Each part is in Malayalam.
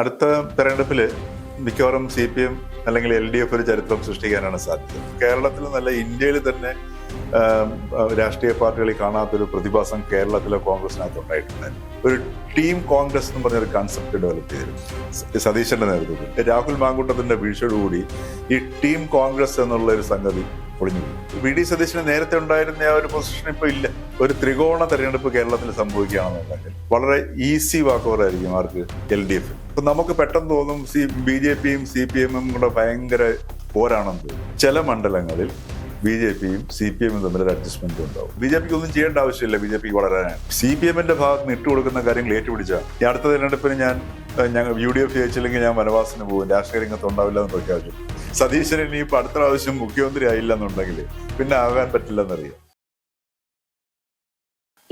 അടുത്ത തെരഞ്ഞെടുപ്പിൽ മിക്കവാറും സി പി എം അല്ലെങ്കിൽ എൽ ഡി എഫ് ഒരു ചരിത്രം സൃഷ്ടിക്കാനാണ് സാധ്യത. കേരളത്തിൽ നല്ല ഇന്ത്യയിൽ തന്നെ രാഷ്ട്രീയ പാർട്ടികളിൽ കാണാത്തൊരു പ്രതിഭാസം കേരളത്തിലെ കോൺഗ്രസിനകത്ത് ഉണ്ടായിട്ടുണ്ടായിരുന്നു ഒരു ടീം കോൺഗ്രസ് എന്ന് പറഞ്ഞൊരു കൺസെപ്റ്റ് ഡെവലപ്പ് ചെയ്തിരുന്നു സതീശന്റെ നേതൃത്വത്തിൽ. രാഹുൽ മാങ്കുട്ടത്തിന്റെ വീഴ്ചയോടുകൂടി ഈ ടീം കോൺഗ്രസ് എന്നുള്ള ഒരു സംഗതി പൊളിഞ്ഞു. വി ഡി സതീശന് നേരത്തെ ഉണ്ടായിരുന്ന ആ ഒരു പൊസിഷൻ ഇപ്പൊ ഇല്ല. ഒരു ത്രികോണ തെരഞ്ഞെടുപ്പ് കേരളത്തിൽ സംഭവിക്കുകയാണെന്നുണ്ടെങ്കിൽ വളരെ ഈസി വാക്കോവർ ആയിരിക്കും ആർക്ക്? എൽ ഡി എഫ് അപ്പൊ നമുക്ക് പെട്ടെന്ന് തോന്നും സി ബി ജെ പിയും സി പി എമ്മും കൂടെ ഭയങ്കര പോരാണെന്ന് തോന്നും. ചില മണ്ഡലങ്ങളിൽ ബി ജെ പിയും സി പി എമ്മും തമ്മിൽ ഒരു അഡ്ജസ്റ്റ്മെന്റ് ഉണ്ടാവും. ബി ജെ പിക്ക് ഒന്നും ചെയ്യേണ്ട ആവശ്യമില്ല ബി ജെ പിക്ക് വളരാനാണ് സി പി എമ്മിന്റെ ഭാഗത്ത് നിന്ന് ഇട്ടുകൊടുക്കുന്ന കാര്യങ്ങൾ ഏറ്റുപിടിച്ചാൽ ഈ അടുത്ത തെരഞ്ഞെടുപ്പിന് ഞാൻ ഞങ്ങൾ യു ഡി എഫ് ജയിച്ചില്ലെങ്കിൽ ഞാൻ വനവാസത്തിന് പോകും. രാഷ്ട്രീയ രംഗത്ത് ഉണ്ടാവില്ല എന്ന് പ്രഖ്യാപിച്ചു. സതീശൻ ഇനി ഇപ്പൊ അടുത്ത പ്രാവശ്യം മുഖ്യമന്ത്രി ആയില്ലെന്നുണ്ടെങ്കിൽ പിന്നെ ആകാൻ പറ്റില്ലെന്നറിയാം.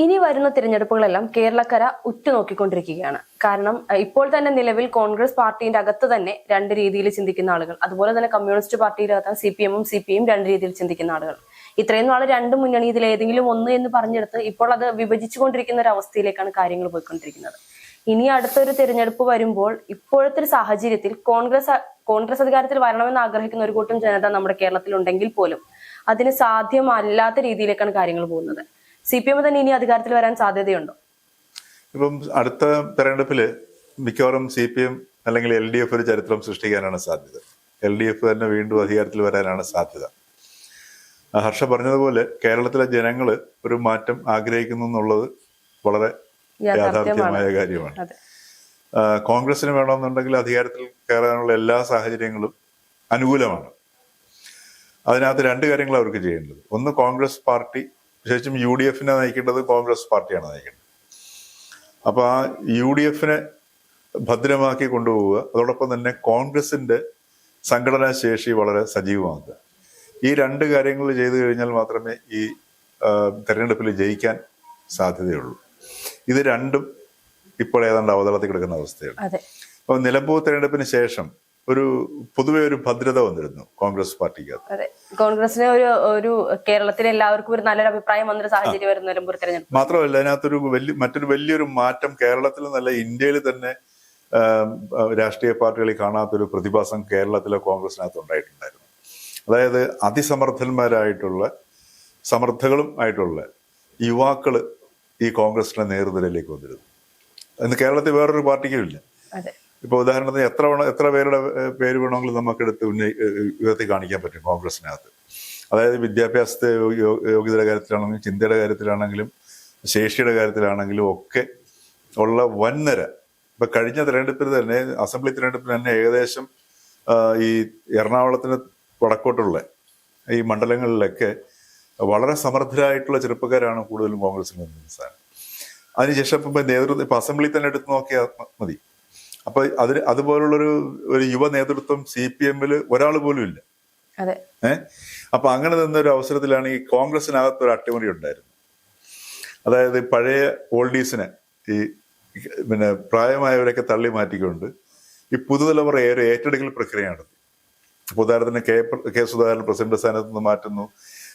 ഇനി വരുന്ന തിരഞ്ഞെടുപ്പുകളെല്ലാം കേരളക്കര ഉറ്റുനോക്കിക്കൊണ്ടിരിക്കുകയാണ്. കാരണം ഇപ്പോൾ തന്നെ നിലവിൽ കോൺഗ്രസ് പാർട്ടിയുടെ അകത്ത് തന്നെ രണ്ട് രീതിയിൽ ചിന്തിക്കുന്ന ആളുകൾ. അതുപോലെ തന്നെ കമ്മ്യൂണിസ്റ്റ് പാർട്ടിയുടെ അകത്ത് സി പി എമ്മും സി പി എം രണ്ട് രീതിയിൽ ചിന്തിക്കുന്ന ആളുകൾ. ഇത്രയും നാൾ രണ്ട് മുന്നണി ഇതിൽ ഏതെങ്കിലും ഒന്ന് എന്ന് പറഞ്ഞെടുത്ത് ഇപ്പോൾ അത് വിഭജിച്ചുകൊണ്ടിരിക്കുന്ന ഒരു അവസ്ഥയിലേക്കാണ് കാര്യങ്ങൾ പോയിക്കൊണ്ടിരിക്കുന്നത്. ഇനി അടുത്തൊരു തിരഞ്ഞെടുപ്പ് വരുമ്പോൾ ഇപ്പോഴത്തെ ഒരു സാഹചര്യത്തിൽ കോൺഗ്രസ് കോൺഗ്രസ് അധികാരത്തിൽ വരണമെന്ന് ആഗ്രഹിക്കുന്ന ഒരു കൂട്ടം ജനത നമ്മുടെ കേരളത്തിൽ ഉണ്ടെങ്കിൽ പോലും അതിന് സാധ്യമല്ലാത്ത രീതിയിലേക്കാണ് കാര്യങ്ങൾ പോകുന്നത്. സി പി എം തന്നെ ഇനി അധികാരത്തിൽ വരാൻ സാധ്യതയുണ്ടോ? ഇപ്പം അടുത്ത തെരഞ്ഞെടുപ്പിൽ മിക്കവാറും സി പി എം അല്ലെങ്കിൽ എൽ ഡി എഫ് ഒരു ചരിത്രം സൃഷ്ടിക്കാനാണ് സാധ്യത. എൽ ഡി എഫ് തന്നെ വീണ്ടും അധികാരത്തിൽ വരാനാണ് സാധ്യത. ഹർഷ പറഞ്ഞതുപോലെ കേരളത്തിലെ ജനങ്ങൾ ഒരു മാറ്റം ആഗ്രഹിക്കുന്നു എന്നുള്ളത് വളരെ യാഥാർത്ഥ്യമായ കാര്യമാണ്. കോൺഗ്രസിന് വേണമെന്നുണ്ടെങ്കിൽ അധികാരത്തിൽ കയറാനുള്ള എല്ലാ സാഹചര്യങ്ങളും അനുകൂലമാണ്. അതിനകത്ത് രണ്ട് കാര്യങ്ങൾ അവർക്ക് ചെയ്യേണ്ടത്. ഒന്ന് കോൺഗ്രസ് പാർട്ടി വിശേഷം യു ഡി എഫിനെ നയിക്കേണ്ടത് കോൺഗ്രസ് പാർട്ടിയാണ് നയിക്കേണ്ടത്. അപ്പൊ ആ യു ഡി എഫിനെ ഭദ്രമാക്കി കൊണ്ടുപോവുക അതോടൊപ്പം തന്നെ കോൺഗ്രസിന്റെ സംഘടനാ ശേഷി വളരെ സജീവമാക്കുക. ഈ രണ്ട് കാര്യങ്ങൾ ചെയ്തു കഴിഞ്ഞാൽ മാത്രമേ ഈ തെരഞ്ഞെടുപ്പിൽ ജയിക്കാൻ സാധ്യതയുള്ളൂ. ഇത് രണ്ടും ഇപ്പോൾ ഏതാണ്ട് അവതളത്തിൽ കിടക്കുന്ന അവസ്ഥയാണ്. അപ്പോൾ നിലമ്പൂർ തെരഞ്ഞെടുപ്പിന് ശേഷം ഒരു പൊതുവെ ഒരു ഭദ്രത വന്നിരുന്നു കോൺഗ്രസ് പാർട്ടിക്ക് അതെ. കോൺഗ്രസിന് ഒരു ഒരു കേരളത്തിലെ എല്ലാവർക്കും ഒരു നല്ലൊരു അഭിപ്രായം വന്നൊരു സാഹചര്യം വരുന്ന നിലമ്പൂർ തെരഞ്ഞെടുപ്പ്. മാത്രമല്ല അതിനകത്തൊരു വലിയ മറ്റൊരു വലിയൊരു മാറ്റം കേരളത്തിൽ നല്ല ഇന്ത്യയിൽ തന്നെ രാഷ്ട്രീയ പാർട്ടികളിൽ കാണാത്തൊരു പ്രതിഭാസം കേരളത്തിലെ കോൺഗ്രസിനകത്ത് ഉണ്ടായിട്ടുണ്ടായിരുന്നു. അതായത് അതിസമർത്ഥന്മാരായിട്ടുള്ള സമർത്ഥകളും ആയിട്ടുള്ള യുവാക്കൾ ഈ കോൺഗ്രസിന്റെ നേതൃനിരയിലേക്ക് വന്നിരുന്നു. ഇന്ന് കേരളത്തിൽ വേറൊരു പാർട്ടിക്കും ഇല്ല. ഇപ്പൊ ഉദാഹരണത്തിന് എത്ര വേണം എത്ര പേരുടെ പേര് വേണമെങ്കിലും നമുക്ക് എടുത്ത് ഉന്നയി ഉയർത്തി കാണിക്കാൻ പറ്റും കോൺഗ്രസിനകത്ത്. അതായത് വിദ്യാഭ്യാസത്തെ യോഗ്യതയുടെ കാര്യത്തിലാണെങ്കിലും ചിന്തയുടെ കാര്യത്തിലാണെങ്കിലും ശേഷിയുടെ കാര്യത്തിലാണെങ്കിലും ഒക്കെ ഉള്ള വൻനിര. ഇപ്പൊ കഴിഞ്ഞ തിരഞ്ഞെടുപ്പിൽ തന്നെ അസംബ്ലി തിരഞ്ഞെടുപ്പിൽ തന്നെ ഏകദേശം ഈ എറണാകുളത്തിന് വടക്കോട്ടുള്ള ഈ മണ്ഡലങ്ങളിലൊക്കെ വളരെ സമർത്ഥരായിട്ടുള്ള ചെറുപ്പക്കാരാണ് കൂടുതലും കോൺഗ്രസിൽ നിൽക്കുന്ന സ്ഥാനം അതിനുശേഷം ഇപ്പം നേതൃത്വം ഇപ്പൊ അസംബ്ലി തന്നെ എടുത്ത് നോക്കിയാൽ മതി. അപ്പൊ അതിന് അതുപോലുള്ളൊരു ഒരു യുവ നേതൃത്വം സി പി എമ്മിൽ ഒരാൾ പോലും ഇല്ല. ഏഹ് അപ്പൊ അങ്ങനെ നിന്ന ഒരു അവസരത്തിലാണ് ഈ കോൺഗ്രസിനകത്ത് ഒരു അട്ടിമറി ഉണ്ടായിരുന്നു അതായത് പഴയ ഓൾഡീസിനെ ഈ പിന്നെ പ്രായമായവരൊക്കെ തള്ളി മാറ്റിക്കൊണ്ട് ഈ പുതുതലമുറ ഏറെ ഏറ്റെടുക്കൽ പ്രക്രിയ നടത്തി. ഉദാഹരണത്തിന് കെ കെ സുധാകരൻ പ്രസിഡന്റ് സ്ഥാനത്ത് നിന്ന് മാറ്റുന്നു.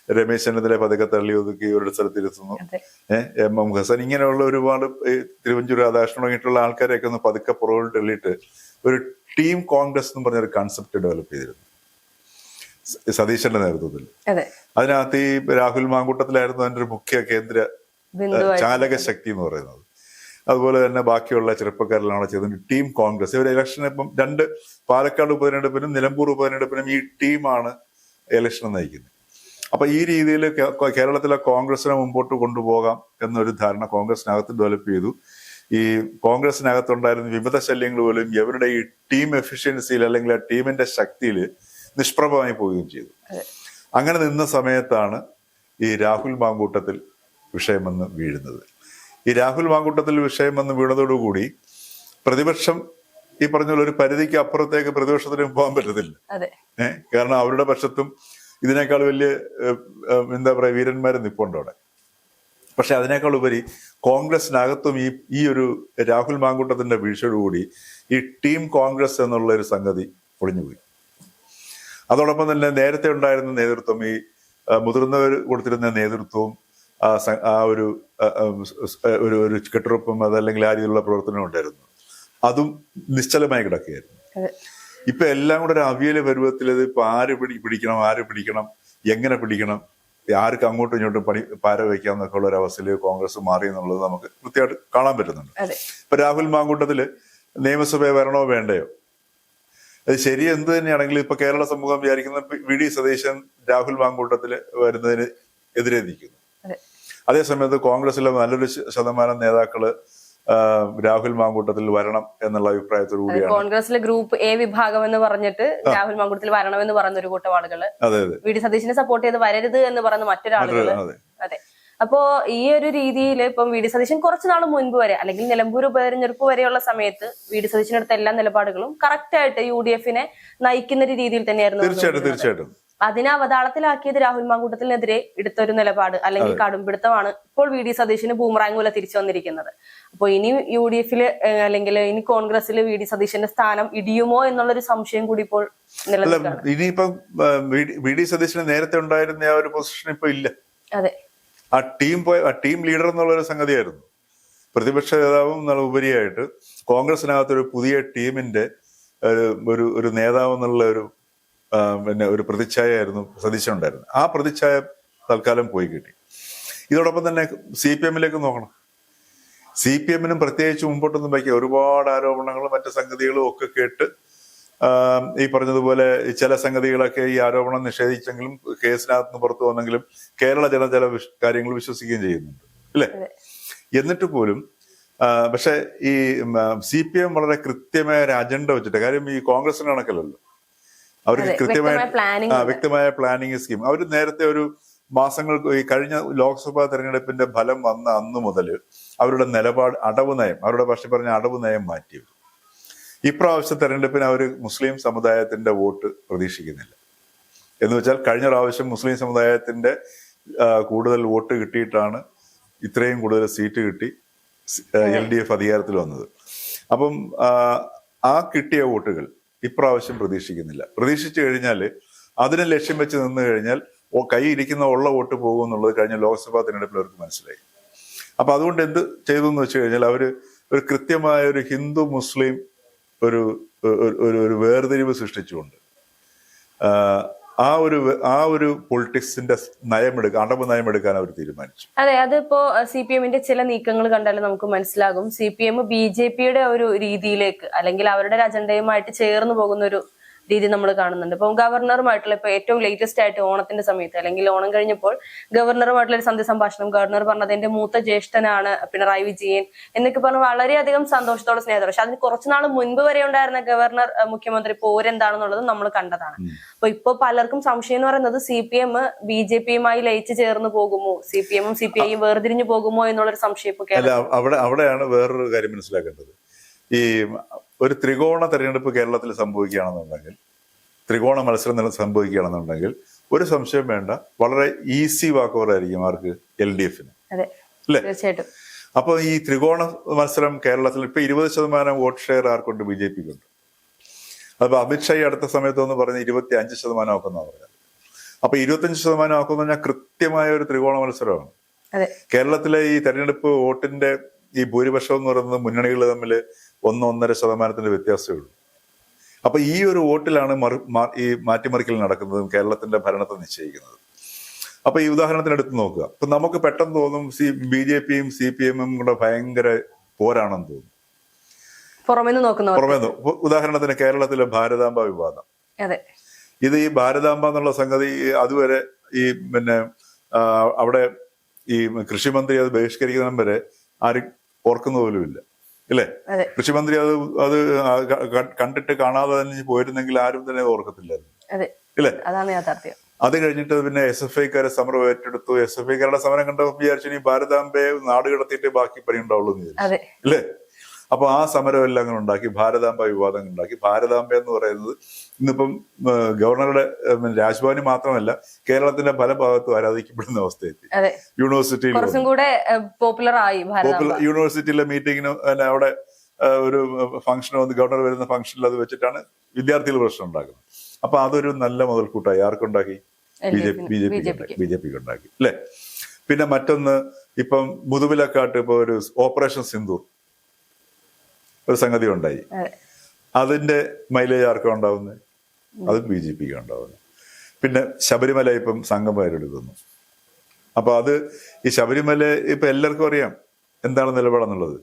രമേശ് ചെന്നിത്തല പതുക്കെ തള്ളി ഒതുക്കി ഒരു സ്ഥലത്തിരുത്തുന്നു. ഇരുത്തുന്നു ഏഹ് എം എം ഹസൻ ഇങ്ങനെയുള്ള ഒരുപാട് തിരുവഞ്ചൂർ രാധാകൃഷ്ണൻ തുടങ്ങിയിട്ടുള്ള ആൾക്കാരെയൊക്കെ ഒന്ന് പതുക്കെ പുറകോട്ട് തള്ളിയിട്ട് ഒരു ടീം കോൺഗ്രസ് എന്ന് പറഞ്ഞൊരു കൺസെപ്റ്റ് ഡെവലപ്പ് ചെയ്തിരുന്നു. സതീശന്റെ നേതൃത്വത്തിൽ. അതെ. അതിനകത്ത് ഈ രാഹുൽ മാങ്കൂട്ടത്തിലായിരുന്നു അതിന്റെ ഒരു മുഖ്യ കേന്ദ്ര ചാലക ശക്തി എന്ന് പറയുന്നത്. അതുപോലെ തന്നെ ബാക്കിയുള്ള ചെറുപ്പക്കാരെല്ലാം ചെയ്തത് ടീം കോൺഗ്രസ്. ഇവർ ഇലക്ഷൻ ഇപ്പം രണ്ട് പാലക്കാട് ഉപതെരഞ്ഞെടുപ്പിനും നിലമ്പൂർ ഉപതെരഞ്ഞെടുപ്പിനും ഈ ടീമാണ് ഇലക്ഷൻ നയിക്കുന്നത്. അപ്പൊ ഈ രീതിയിൽ കേരളത്തിലെ കോൺഗ്രസിനെ മുമ്പോട്ട് കൊണ്ടുപോകാം എന്നൊരു ധാരണ കോൺഗ്രസിനകത്ത് ഡെവലപ്പ് ചെയ്തു. ഈ കോൺഗ്രസിനകത്തുണ്ടായിരുന്ന വിമത ശല്യങ്ങൾ പോലും ഇവരുടെ ഈ ടീം എഫിഷ്യൻസിയിൽ അല്ലെങ്കിൽ ആ ടീമിന്റെ ശക്തിയിൽ നിഷ്പ്രഭമായി പോവുകയും ചെയ്തു. അങ്ങനെ നിന്ന സമയത്താണ് ഈ രാഹുൽ മാങ്കൂട്ടത്തിൽ വിഷയം വന്ന് വീഴുന്നത്. ഈ രാഹുൽ മാങ്കൂട്ടത്തിൽ വിഷയം വന്ന് വീണതോടുകൂടി പ്രതിപക്ഷം ഈ പറഞ്ഞ ഒരു പരിധിക്ക് അപ്പുറത്തേക്ക് പ്രതിപക്ഷത്തിന് പോകാൻ പറ്റത്തില്ല. ഏഹ് കാരണം അവരുടെ പക്ഷത്തും ഇതിനേക്കാൾ വലിയ എന്താ പറയുക വീരന്മാർ നിപ്പുണ്ട് അവിടെ. പക്ഷെ അതിനേക്കാൾ ഉപരി കോൺഗ്രസിനകത്തും ഈ ഈ ഒരു രാഹുൽ മാങ്കൂട്ടത്തിന്റെ വീഴ്ചയോടുകൂടി ഈ ടീം കോൺഗ്രസ് എന്നുള്ള ഒരു സംഗതി പൊളിഞ്ഞുപോയി അതോടൊപ്പം തന്നെ നേരത്തെ ഉണ്ടായിരുന്ന നേതൃത്വം ഈ മുതിർന്നവർ കൊടുത്തിരുന്ന നേതൃത്വവും ആ ഒരു ഒരു ഒരു കെട്ടുറപ്പും അതല്ലെങ്കിൽ ആ രീതിയിലുള്ള പ്രവർത്തനം ഉണ്ടായിരുന്നു. അതും നിശ്ചലമായി കിടക്കുകയായിരുന്നു. ഇപ്പൊ എല്ലാം കൂടെ ഒരു അവിയല പരുവത്തിൽ ഇത് ഇപ്പൊ ആര് പിടി പിടിക്കണം ആര് പിടിക്കണം എങ്ങനെ പിടിക്കണം ആർക്ക് അങ്ങോട്ടും ഇങ്ങോട്ടും പണി പാര വയ്ക്കാം എന്നൊക്കെ ഉള്ള ഒരു അവസ്ഥയിൽ കോൺഗ്രസ് മാറി എന്നുള്ളത് നമുക്ക് കൃത്യമായിട്ട് കാണാൻ പറ്റുന്നുണ്ട്. അതെ. ഇപ്പൊ രാഹുൽ മാങ്കൂട്ടത്തിൽ നിയമസഭയെ വരണോ വേണ്ടയോ? അത് ശരി എന്ത് തന്നെയാണെങ്കിലും ഇപ്പൊ കേരള സമൂഹം വിചാരിക്കുന്ന വി ഡി സതീശൻ രാഹുൽ മാങ്കൂട്ടത്തിൽ വരുന്നതിന് എതിരെ നിൽക്കുന്നു. അതെ. അതേസമയത്ത് കോൺഗ്രസിലെ നല്ലൊരു ശതമാനം നേതാക്കൾ രാഹുൽ മാങ്കൂട്ടത്തിൽ വരണം എന്നുള്ള അഭിപ്രായത്തോടു കൂടിയാണ്. കോൺഗ്രസിലെ ഗ്രൂപ്പ് എ വിഭാഗം എന്ന് പറഞ്ഞിട്ട് രാഹുൽ മാങ്കൂട്ടത്തിൽ വരണം എന്ന് പറയുന്ന ഒരു കൂട്ടം ആളുകൾ വി ഡി സതീശിനെ സപ്പോർട്ട് ചെയ്ത് വരരുത് എന്ന് പറയുന്ന മറ്റൊരാളുകൾ അതെ. അപ്പോ ഈ ഒരു രീതിയിൽ ഇപ്പം വി ഡി സതീശൻ കുറച്ചു നാൾ മുൻപ് വരെ അല്ലെങ്കിൽ നിലമ്പൂർ ഉപതെരഞ്ഞെടുപ്പ് വരെയുള്ള സമയത്ത് വി ഡി സതീശിനടുത്ത എല്ലാ നിലപാടുകളും കറക്റ്റ് ആയിട്ട് യു ഡി എഫിനെ നയിക്കുന്ന ഒരു രീതിയിൽ തന്നെയായിരുന്നു. തീർച്ചയായിട്ടും. തീർച്ചയായിട്ടും. അതിനെ അവതാളത്തിലാക്കിയത് രാഹുൽ മാങ്കൂട്ടത്തിനെതിരെ എടുത്തൊരു നിലപാട് അല്ലെങ്കിൽ കടുംപിടുത്തമാണ് ഇപ്പോൾ വി ഡി സതീശന് ബൂമറാങ് പോലെ തിരിച്ചു വന്നിരിക്കുന്നത്. അപ്പോൾ ഇനി യു ഡി എഫിൽ അല്ലെങ്കിൽ ഇനി കോൺഗ്രസിൽ വി ഡി സതീശന്റെ സ്ഥാനം ഇടിയുമോ എന്നുള്ളൊരു സംശയം കൂടി ഇപ്പോൾ നിലനിൽക്കുകയാണ്. ഇനിയിപ്പം വി ഡി- സതീശന് നേരത്തെ ഉണ്ടായിരുന്ന ആ ഒരു പൊസിഷൻ ഇപ്പൊ ഇല്ല. അതെ. ആ ടീം പോയ ആ ടീം ലീഡർ എന്നുള്ള ഒരു സംഗതിയായിരുന്നു. പ്രതിപക്ഷ നേതാവും എന്നുള്ള ഉപരിയായിട്ട് കോൺഗ്രസിനകത്തൊരു പുതിയ ടീമിന്റെ ഒരു ഒരു നേതാവ് എന്നുള്ള ഒരു പിന്നെ ഒരു പ്രതിച്ഛായായിരുന്നു സതീശൻ ഉണ്ടായിരുന്നത് ആ പ്രതിച്ഛായ തൽക്കാലം പോയി കിട്ടി. ഇതോടൊപ്പം തന്നെ സി പി എമ്മിലേക്ക് നോക്കണം. സി പി എമ്മിനും പ്രത്യേകിച്ച് മുമ്പോട്ടൊന്നും വയ്ക്കുക. ഒരുപാട് ആരോപണങ്ങളും മറ്റു സംഗതികളും ഒക്കെ കേട്ട് ഈ പറഞ്ഞതുപോലെ ചില സംഗതികളൊക്കെ ഈ ആരോപണം നിഷേധിച്ചെങ്കിലും കേസിനകത്ത് നിന്ന് പുറത്തു വന്നെങ്കിലും കേരള ജന ചില വിഷ- കാര്യങ്ങൾ വിശ്വസിക്കുകയും ചെയ്യുന്നുണ്ട്. അല്ലേ? എന്നിട്ട് പോലും പക്ഷെ ഈ സി പി എം വളരെ കൃത്യമായ ഒരു അജണ്ട വെച്ചിട്ട് കാര്യം ഈ കോൺഗ്രസിന് കണക്കല്ലല്ലോ. അവർക്ക് കൃത്യമായ വ്യക്തമായ പ്ലാനിങ് സ്കീം അവർ നേരത്തെ ഒരു മാസങ്ങൾ ഈ കഴിഞ്ഞ ലോക്സഭാ തെരഞ്ഞെടുപ്പിന്റെ ഫലം വന്ന അന്ന് മുതൽ അവരുടെ നിലപാട് അടവ് നയം അവരുടെ പക്ഷെ പറഞ്ഞ അടവ് നയം മാറ്റി ഇപ്രാവശ്യ തെരഞ്ഞെടുപ്പിന് അവർ മുസ്ലിം സമുദായത്തിന്റെ വോട്ട് പ്രതീക്ഷിക്കുന്നില്ല. എന്ന് വെച്ചാൽ കഴിഞ്ഞ പ്രാവശ്യം മുസ്ലിം സമുദായത്തിന്റെ കൂടുതൽ വോട്ട് കിട്ടിയിട്ടാണ് ഇത്രയും കൂടുതൽ സീറ്റ് കിട്ടി എൽ ഡി എഫ് അധികാരത്തിൽ വന്നത്. അപ്പം ആ കിട്ടിയ വോട്ടുകൾ ഇപ്രാവശ്യം പ്രതീക്ഷിക്കുന്നില്ല. പ്രതീക്ഷിച്ചു കഴിഞ്ഞാൽ അതിനെ ലക്ഷ്യം വെച്ച് നിന്ന് കഴിഞ്ഞാൽ ഓ- കൈ ഇരിക്കുന്ന ഉള്ള വോട്ട് പോകും എന്നുള്ളത് കഴിഞ്ഞ ലോക്സഭാ തെരഞ്ഞെടുപ്പിൽ അവർക്ക് മനസ്സിലായി. അപ്പൊ അതുകൊണ്ട് എന്ത് ചെയ്തു എന്ന് വെച്ച് കഴിഞ്ഞാൽ അവർ ഒരു കൃത്യമായ ഒരു ഹിന്ദു മുസ്ലിം ഒരു ഒരു- വേർതിരിവ് സൃഷ്ടിച്ചുകൊണ്ട് ആ, ഒരു ആ ഒരു പൊളിറ്റിക്സിന്റെ നയമെടുക്കുക അടവ് നയമെടുക്കാൻ അവർ തീരുമാനിച്ചു. അതെ അതിപ്പോ സി പി എമ്മിന്റെ ചില നീക്കങ്ങൾ കണ്ടാൽ നമുക്ക് മനസ്സിലാകും. C P M B J പിയുടെ ഒരു രീതിയിലേക്ക് അല്ലെങ്കിൽ അവരുടെ അജണ്ടയുമായിട്ട് ചേർന്ന് പോകുന്ന ഒരു രീതി നമ്മൾ കാണുന്നുണ്ട്. ഇപ്പം ഗവർണറുമായിട്ടുള്ള ഇപ്പൊ ഏറ്റവും ലേറ്റസ്റ്റ് ആയിട്ട് ഓണത്തിന്റെ സമയത്ത് അല്ലെങ്കിൽ ഓണം കഴിഞ്ഞപ്പോൾ ഗവർണറുമായിട്ടുള്ള ഒരു സന്ധ്യ സംഭാഷണം ഗവർണർ പറഞ്ഞത് എന്റെ മൂത്ത ജ്യേഷ്ഠനാണ് പിണറായി വിജയൻ എന്നൊക്കെ പറഞ്ഞ് വളരെയധികം സന്തോഷത്തോടെ സ്നേഹത്തോടെ പക്ഷെ അതിന് കുറച്ചു നാൾ മുൻപ് വരെ ഉണ്ടായിരുന്ന ഗവർണർ മുഖ്യമന്ത്രി പോരെന്താണെന്നുള്ളത് നമ്മൾ കണ്ടതാണ്. അപ്പൊ ഇപ്പൊ പലർക്കും സംശയം എന്ന് പറയുന്നത് C P M B J പിയുമായി ലയിച്ചു ചേർന്ന് പോകുമോ? സി പി എമ്മും സി പി ഐയും വേർതിരിഞ്ഞു പോകുമോ എന്നുള്ളൊരു സംശയം ഇപ്പൊ അവിടെ അവിടെയാണ് വേറൊരു കാര്യം മനസ്സിലാക്കേണ്ടത്. ഈ ഒരു ത്രികോണ തെരഞ്ഞെടുപ്പ് കേരളത്തിൽ സംഭവിക്കുകയാണെന്നുണ്ടെങ്കിൽ ത്രികോണ മത്സരം നില- സംഭവിക്കുകയാണെന്നുണ്ടെങ്കിൽ ഒരു സംശയം വേണ്ട. വളരെ ഈസി വാക്കുകളായിരിക്കും ആർക്ക്? എൽ ഡി എഫിന്. അല്ലേ? അപ്പോൾ അപ്പൊ ഈ ത്രികോണ മത്സരം കേരളത്തിൽ ഇപ്പൊ ഇരുപത് ശതമാനം വോട്ട് ഷെയർ ആർക്കുണ്ട്? ബി ജെ പിക്കുണ്ട്. അപ്പൊ അമിത്ഷായി അടുത്ത സമയത്തൊന്ന് പറഞ്ഞ ഇരുപത്തി അഞ്ച് ശതമാനം ആക്കുന്ന പറഞ്ഞത്. അപ്പൊ ഇരുപത്തഞ്ച് ശതമാനം ആക്കുന്ന പറഞ്ഞാൽ കൃത്യമായ ഒരു ത്രികോണ മത്സരമാണ്. കേരളത്തിലെ ഈ തെരഞ്ഞെടുപ്പ് വോട്ടിന്റെ ഈ ഭൂരിപക്ഷം എന്ന് പറയുന്നത് മുന്നണികൾ തമ്മിൽ ഒന്ന് ഒന്നര ശതമാനത്തിന്റെ വ്യത്യാസമേ ഉള്ളൂ. അപ്പൊ ഈ ഒരു വോട്ടിലാണ് മറു ഈ മാറ്റിമറിക്കൽ നടക്കുന്നതും കേരളത്തിന്റെ ഭരണത്തെ നിശ്ചയിക്കുന്നത്. അപ്പൊ ഈ ഉദാഹരണത്തിന് എടുത്ത് നോക്കുക. ഇപ്പൊ നമുക്ക് പെട്ടെന്ന് തോന്നും സി ബി ജെ പിയും സി പി എമ്മും കൂടെ ഭയങ്കര പോരാണെന്ന് തോന്നും. പുറമേ ഉദാഹരണത്തിന് കേരളത്തിലെ ഭാരതാംബ വിവാദം. അതെ. ഇത് ഈ ഭാരതാംബ എന്നുള്ള സംഗതി അതുവരെ ഈ പിന്നെ അവിടെ ഈ കൃഷിമന്ത്രി അത് ബഹിഷ്കരിക്കുന്ന വരെ ആരും ഓർക്കുന്ന പോലുമില്ല അതെ. കൃഷിമന്ത്രി അത് അത് കണ്ടിട്ട് കാണാതെ തന്നെ പോയിരുന്നെങ്കിൽ ആരും തന്നെ ഓർക്കത്തില്ലായിരുന്നു. അല്ലേ അതാണ് യാഥാർത്ഥ്യം. അത് കഴിഞ്ഞിട്ട് പിന്നെ എസ് എഫ് ഐക്കാരെ സമരം ഏറ്റെടുത്തു. എസ് എഫ് ഐക്കാരുടെ സമരം കണ്ടപ്പോൾ വിചാരിച്ചു ഇനി ഭാരതാംബയെ നാട് കിടത്തിയിട്ട് ബാക്കി പണി ഉണ്ടാവുള്ളൂ അല്ലേ അപ്പൊ ആ സമരം എല്ലാം അങ്ങനെ ഉണ്ടാക്കി ഭാരതാംബ വിവാദം ഉണ്ടാക്കി. ഭാരതാംബ എന്ന് പറയുന്നത് ഇന്നിപ്പം ഗവർണറുടെ രാജ്ഭവന് മാത്രമല്ല കേരളത്തിന്റെ പല ഭാഗത്തും ആരാധിക്കപ്പെടുന്ന അവസ്ഥയെത്തി. യൂണിവേഴ്സിറ്റിയിൽ പോപ്പുലർ ആയി യൂണിവേഴ്സിറ്റിയിലെ മീറ്റിങ്ങിന് അവിടെ ഒരു ഫംഗ്ഷൻ വന്ന് ഗവർണർ വരുന്ന ഫംഗ്ഷനിൽ അത് വെച്ചിട്ടാണ് വിദ്യാർത്ഥികൾ പ്രശ്നം ഉണ്ടാക്കുന്നത്. അപ്പൊ അതൊരു നല്ല മുതൽക്കൂട്ടായി. ആർക്കുണ്ടാക്കി? B J P B J P B J പിക്ക് ഉണ്ടാക്കി. അല്ലെ? പിന്നെ മറ്റൊന്ന് ഇപ്പം മുതുവിലക്കാട്ട് ഇപ്പൊ ഒരു ഓപ്പറേഷൻ സിന്ദൂർ. ഒരു സംഗതി ഉണ്ടായി അതെ. അതിന്റെ മൈലേജ് ആർക്കും ഉണ്ടാവുന്നത് അതും ബി ജെ പിക്ക് ഉണ്ടാവുന്നത് പിന്നെ ശബരിമല ഇപ്പം സംഘം പേരെടുക്കുന്നു അപ്പൊ അത് ഈ ശബരിമല ഇപ്പൊ എല്ലാവർക്കും അറിയാം എന്താണ് നിലപാടെന്നുള്ളത്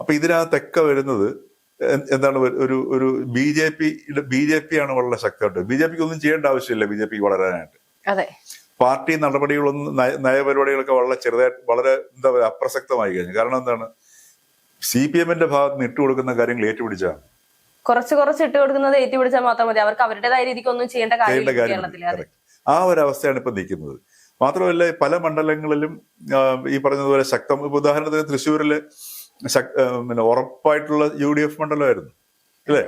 അപ്പൊ ഇതിനകത്തൊക്കെ വരുന്നത് എന്താണ് ഒരു- ഒരു B J P B J P ആണ് വളരെ ശക്തമായിട്ട്. ബി ജെ പിക്ക് ഒന്നും ചെയ്യേണ്ട ആവശ്യമില്ല ബി ജെ പിക്ക് വളരാനായിട്ട്. അതെ. പാർട്ടി നടപടികളൊന്നും നയപരിപാടികളൊക്കെ വളരെ ചെറുതായിട്ട് വളരെ എന്താ പറയുക അപ്രസക്തമായി കഴിഞ്ഞു. കാരണം എന്താണ്? സി പി എമ്മിന്റെ ഭാഗത്ത് നിന്ന് ഇട്ടുകൊടുക്കുന്ന കാര്യങ്ങൾ ഏറ്റുപിടിച്ചാണ് കുറച്ച് കുറച്ച് ഇട്ട് കൊടുക്കുന്നത് ഏറ്റുപിടിച്ചാൽ മാത്രം മതി. അവർക്ക് അവരുടേതായ രീതിക്ക് ഒന്നും ചെയ്യേണ്ട കാര്യമില്ല കാര്യം ആ ഒരു അവസ്ഥയാണ് ഇപ്പൊ നിൽക്കുന്നത്. മാത്രമല്ല പല മണ്ഡലങ്ങളിലും ഈ പറഞ്ഞതുപോലെ ശക്തം ഇപ്പൊ ഉദാഹരണത്തിന് തൃശ്ശൂരിൽ പിന്നെ ഉറപ്പായിട്ടുള്ള യു ഡി എഫ് മണ്ഡലമായിരുന്നു. അല്ലേ?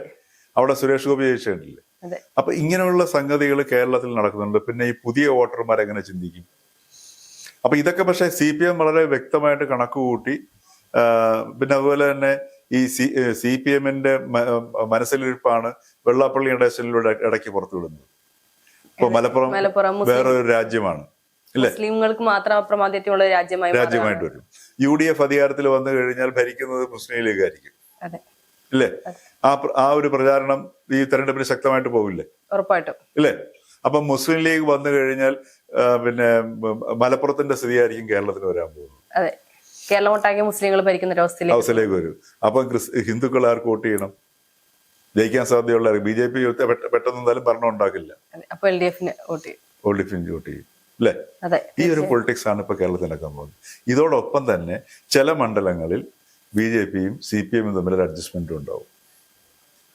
അവിടെ സുരേഷ് ഗോപി ജയിച്ചിട്ടില്ലേ അപ്പൊ ഇങ്ങനെയുള്ള സംഗതികൾ കേരളത്തിൽ നടക്കുന്നുണ്ട്. പിന്നെ ഈ പുതിയ വോട്ടർമാർ എങ്ങനെ ചിന്തിക്കും? അപ്പൊ ഇതൊക്കെ പക്ഷേ സി പി എം വളരെ വ്യക്തമായിട്ട് കണക്ക് കൂട്ടി പിന്നെ അതുപോലെ തന്നെ ഈ സി സി പി എമ്മിന്റെ മനസ്സിലിരിപ്പാണ് വെള്ളാപ്പള്ളി ഇടേശനിലൂടെ ഇടയ്ക്ക് പുറത്തു വിടുന്നത് ഇപ്പൊ മലപ്പുറം മലപ്പുറം വേറൊരു രാജ്യമാണ്. മുസ്ലിംകൾക്ക് മുസ്ലിങ്ങൾക്ക് മാത്രം അപ്രമാദിത്യമുള്ള രാജ്യമായി രാജ്യമായിട്ട് വരും. യു ഡി എഫ് അധികാരത്തിൽ വന്നു കഴിഞ്ഞാൽ ഭരിക്കുന്നത് മുസ്ലിം ലീഗ് ആയിരിക്കും. ഇല്ലേ? ആ ആ ഒരു പ്രചാരണം ഈ തെരഞ്ഞെടുപ്പിന് ശക്തമായിട്ട് പോകില്ലേ ഉറപ്പായിട്ടും. ഇല്ലേ? അപ്പൊ മുസ്ലിം ലീഗ് വന്നു കഴിഞ്ഞാൽ പിന്നെ മലപ്പുറത്തിന്റെ സ്ഥിതിയായിരിക്കും കേരളത്തിന് വരാൻ പോകുന്നത്. അതെ. കേരളം ഒട്ടാകെ മുസ്ലിങ്ങൾ ഭരിക്കുന്ന ഒരു അവസ്ഥയിലേക്ക് വരും. അപ്പൊ ഹിന്ദുക്കൾ ആർക്ക് വോട്ട് ചെയ്യണം? ജയിക്കാൻ സാധ്യതയുള്ള ബി ജെ പി പെട്ടെന്ന് എന്തായാലും ഭരണം ഉണ്ടാക്കില്ല. അപ്പൊ എൽ ഡി എഫിന് വോട്ട് ചെയ്യും. എൽ ഡി എഫിന് വോട്ട് ചെയ്യും. അല്ലേ? അതെ ഈ ഒരു പൊളിറ്റിക്സ് ആണ് ഇപ്പൊ കേരളത്തിൽ നടക്കാൻ പോകുന്നത്. ഇതോടൊപ്പം തന്നെ ചില മണ്ഡലങ്ങളിൽ ബി ജെ പിയും സി പി എമ്മും തമ്മിൽ ഒരു അഡ്ജസ്റ്റ്മെന്റും ഉണ്ടാവും.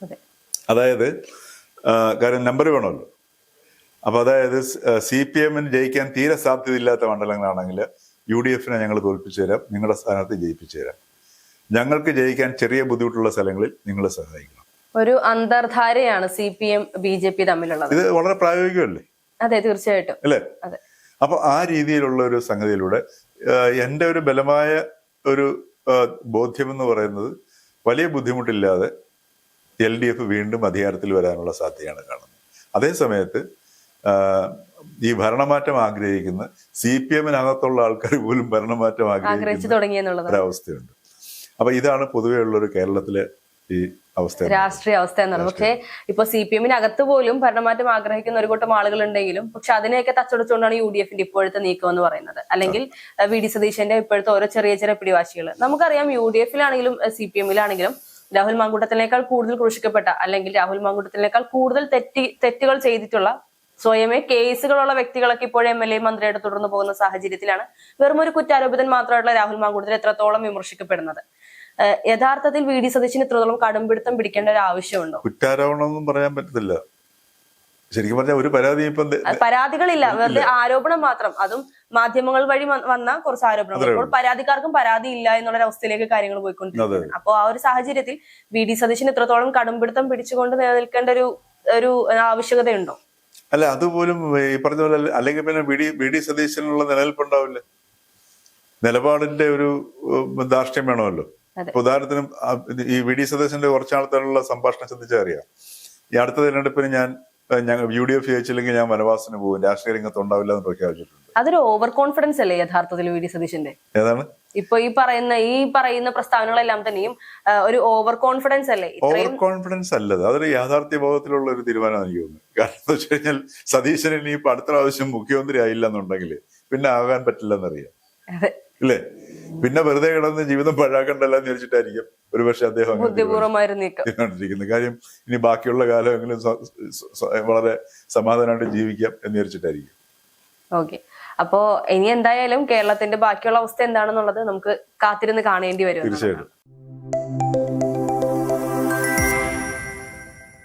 അതെ. അതായത് കാര്യം നമ്പർ വേണമല്ലോ. അപ്പൊ അതായത് സി പി എമ്മിന് ജയിക്കാൻ തീരെ സാധ്യതയില്ലാത്ത മണ്ഡലങ്ങളാണെങ്കിൽ യു ഡി എഫിനെ ഞങ്ങൾ തോൽപ്പിച്ചു തരാം നിങ്ങളുടെ സ്ഥാനത്ത് ജയിപ്പിച്ചു തരാം. ഞങ്ങൾക്ക് ജയിക്കാൻ ചെറിയ ബുദ്ധിമുട്ടുള്ള സ്ഥലങ്ങളിൽ നിങ്ങൾ സഹായിക്കണം. ഒരു അന്തർധാരയാണ് C P M B J P തമ്മിലുള്ളത്. ഇത് വളരെ പ്രായോഗികമല്ലേ? അതെ തീർച്ചയായിട്ടും. അല്ലേ? അതെ. അപ്പൊ ആ രീതിയിലുള്ള ഒരു സംഗതിയിലൂടെ എന്റെ എന്റെ ഒരു ബലമായ ഒരു ബോധ്യം എന്ന് പറയുന്നത് വലിയ ബുദ്ധിമുട്ടില്ലാതെ എൽ ഡി എഫ് വീണ്ടും അധികാരത്തിൽ വരാനുള്ള സാധ്യതയാണ് കാണുന്നത്. അതേ സമയത്ത് ഈ ഭരണമാറ്റം ആഗ്രഹിക്കുന്ന സി പി എമ്മിനകത്തുള്ള ആൾക്കാർ പോലും ഭരണമാറ്റം ആഗ്രഹിച്ചു ആഗ്രഹിക്കുന്ന അവസ്ഥയുണ്ട് ഒരവസ്ഥയുണ്ട്. അപ്പൊ ഇതാണ് പൊതുവെ ഉള്ള ഒരു കേരളത്തിലെ ഈ അവസ്ഥ. രാഷ്ട്രീയ അവസ്ഥ എന്നുള്ളത്. പക്ഷേ ഇപ്പൊ സി പി എമ്മിനകത്ത് പോലും ഭരണമാറ്റം ആഗ്രഹിക്കുന്ന ഒരു കൂട്ടം ആളുകൾ ഉണ്ടെങ്കിലും പക്ഷെ അതിനെയൊക്കെ തച്ചടച്ചുകൊണ്ടാണ് യു ഡി എഫിന്റെ ഇപ്പോഴത്തെ നീക്കം എന്ന് പറയുന്നത്. അല്ലെങ്കിൽ വി ഡി സതീശന്റെ ഇപ്പോഴത്തെ ഓരോ ചെറിയ ചെറിയ പിടിവാശികൾ നമുക്കറിയാം യു ഡി എഫിലാണെങ്കിലും സി പി എമ്മിലാണെങ്കിലും രാഹുൽ മാങ്കൂട്ടത്തിനേക്കാൾ കൂടുതൽ ക്രൂശിക്കപ്പെട്ട അല്ലെങ്കിൽ രാഹുൽ മാങ്കൂട്ടത്തിനേക്കാൾ കൂടുതൽ തെറ്റി തെറ്റുകൾ ചെയ്തിട്ടുള്ള സ്വയമേ കേസുകളുള്ള വ്യക്തികളൊക്കെ ഇപ്പോഴും എം എൽ എ മന്ത്രിയായിട്ട് തുടർന്ന് പോകുന്ന സാഹചര്യത്തിലാണ്. വെറും ഒരു കുറ്റാരോപിതൻ മാത്രമായിട്ടുള്ള രാഹുൽ മാങ്കൂട്ടത്തിൽ എത്രത്തോളം വിമർശിക്കപ്പെടുന്നത്? യഥാർത്ഥത്തിൽ വി ഡി സതീശിന് ഇത്രത്തോളം കടുംപിടുത്തം പിടിക്കേണ്ട ഒരു ആവശ്യമുണ്ടോ? കുറ്റാരോപണമെന്നും പറയാൻ പറ്റത്തില്ല. ശരിക്കും പറഞ്ഞാൽ ഒരു പരാതി ഇപ്പം പരാതികളില്ല. വെറുതെ ആരോപണം മാത്രം. അതും മാധ്യമങ്ങൾ വഴി വന്ന കുറച്ച് ആരോപണങ്ങൾ. അപ്പോൾ ഇപ്പോൾ പരാതിക്കാർക്കും പരാതി ഇല്ല എന്നുള്ള അവസ്ഥയിലേക്ക് കാര്യങ്ങൾ പോയിക്കൊണ്ടിരിക്കുന്നത് അപ്പോൾ ആ ഒരു സാഹചര്യത്തിൽ വി ഡി സതീശിന് ഇത്രത്തോളം കടുംപിടുത്തം പിടിച്ചുകൊണ്ട് നിലനിൽക്കേണ്ട ഒരു ഒരു ആവശ്യകതയുണ്ടോ? അല്ല അതുപോലും ഈ പറഞ്ഞ പോലെ അല്ല- അല്ലെങ്കിൽ പിന്നെ ബി ഡി ബി ഡി സതീശനുള്ള നിലനിൽപ്പുണ്ടാവില്ല? നിലപാടിന്റെ ഒരു ദാർഷ്ട്യം ധാർഷ്ട്യം വേണമല്ലോ. ഉദാഹരണത്തിനും ഈ വി ഡി സതീശന്റെ കുറച്ചാളത്തേനുള്ള സംഭാഷണം ശ്രദ്ധിച്ചാൽ അറിയാം. ഈ അടുത്ത തിരഞ്ഞെടുപ്പിന് ഞാൻ ഞങ്ങൾ യു ഡി എഫ് ജയിച്ചില്ലെങ്കിൽ ഞാൻ വനവാസത്തിന് പോകും. രാഷ്ട്രീയ രംഗത്ത് ഉണ്ടാവില്ല എന്ന് പ്രഖ്യാപിച്ചിട്ടുണ്ട്. അതൊരു ഓവർ കോൺഫിഡൻസ് അല്ലേ യഥാർത്ഥത്തിൽ വി ഡി സതീശന്റെ? ഏതാണ്? ഇപ്പൊ ഈ പറയുന്ന ഈ പറയുന്ന പ്രസ്താവനകളെല്ലാം തന്നെയും ഒരു ഓവർ കോൺഫിഡൻസ് അല്ലേ? ഓവർ കോൺഫിഡൻസ് അല്ലത്. അതൊരു യാഥാർത്ഥ്യ ബോധത്തിലുള്ള ഒരു തീരുമാനം എനിക്ക് തോന്നുന്നു കാരണം എന്താ വെച്ച് കഴിഞ്ഞാൽ സതീശൻ ഇനി ഇപ്പൊ അടുത്ത പ്രാവശ്യം മുഖ്യമന്ത്രി ആയില്ല എന്നുണ്ടെങ്കിൽ പിന്നെ ആകാൻ പറ്റില്ലെന്നറിയാം. അല്ലേ ഇല്ലേ? പിന്നെ വെറുതെ കിടന്ന് ജീവിതം പഴാക്കണ്ടല്ലോ എന്ന് ഒരു ഒരുപക്ഷെ അദ്ദേഹം തീരുമാനിച്ചിരിക്കുന്നത് കാര്യം ഇനി ബാക്കിയുള്ള കാലമെങ്കിലും സ- സ- വളരെ സമാധാനമായിട്ട് ജീവിക്കാം എന്ന് വിചാരിച്ചിട്ടായിരിക്കും. ഓക്കെ. അപ്പോ ഇനി എന്തായാലും കേരളത്തിന്റെ ബാക്കിയുള്ള അവസ്ഥ എന്താണെന്നുള്ളത് നമുക്ക് കാത്തിരുന്ന് കാണേണ്ടി വരും തീർച്ചയായിട്ടും.